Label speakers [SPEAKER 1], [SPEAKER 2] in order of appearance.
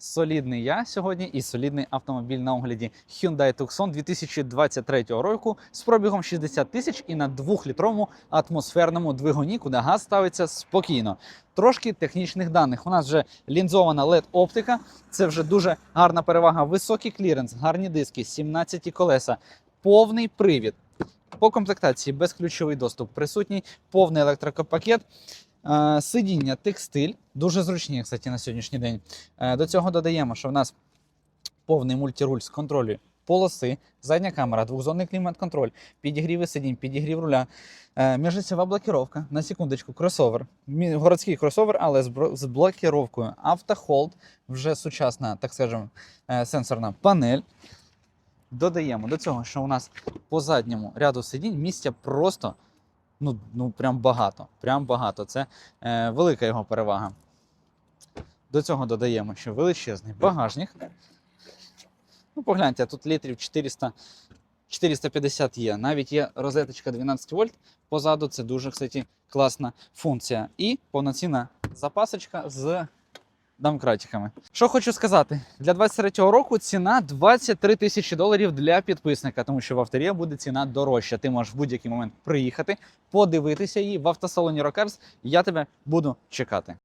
[SPEAKER 1] Солідний я сьогодні і солідний автомобіль на огляді Hyundai Tucson 2023 року з пробігом 60 тисяч і на 2-літровому атмосферному двигуні, куди газ ставиться спокійно. Трошки технічних даних. У нас вже лінзована led оптика. Це вже дуже гарна перевага. Високий кліренс, гарні диски, 17 колеса, повний привід. По комплектації безключовий доступ присутній, повний електрокопакет. Е, Сидіння текстиль, дуже зручні, кстати, на сьогоднішній день. Е, До цього додаємо, що в нас повний мультируль з контролю полоси, задня камера, двохзонний клімат-контроль, підігріви сидінь, підігрів руля, е, міжосьова блокіровка, на секундочку, кросовер, городський кросовер, але з, блокіровкою. Автохолд, вже сучасна, так скажемо, сенсорна панель. Додаємо до цього, що у нас по задньому ряду сидінь місця просто ну, ну прям багато. Прям багато. Це е, велика його перевага. До цього додаємо, що величезний багажник. Ну, погляньте, тут літрів 400, 450 є. Навіть є розеточка 12 вольт. Позаду це дуже, кстати, класна функція. І повноцінна запасочка з домкратиками. Що хочу сказати, для 23-го року ціна 23 тисячі доларів для підписника, тому що в авторія буде ціна дорожча. Ти можеш в будь-який момент приїхати, подивитися її в автосалоні Рокарс. Я тебе буду чекати.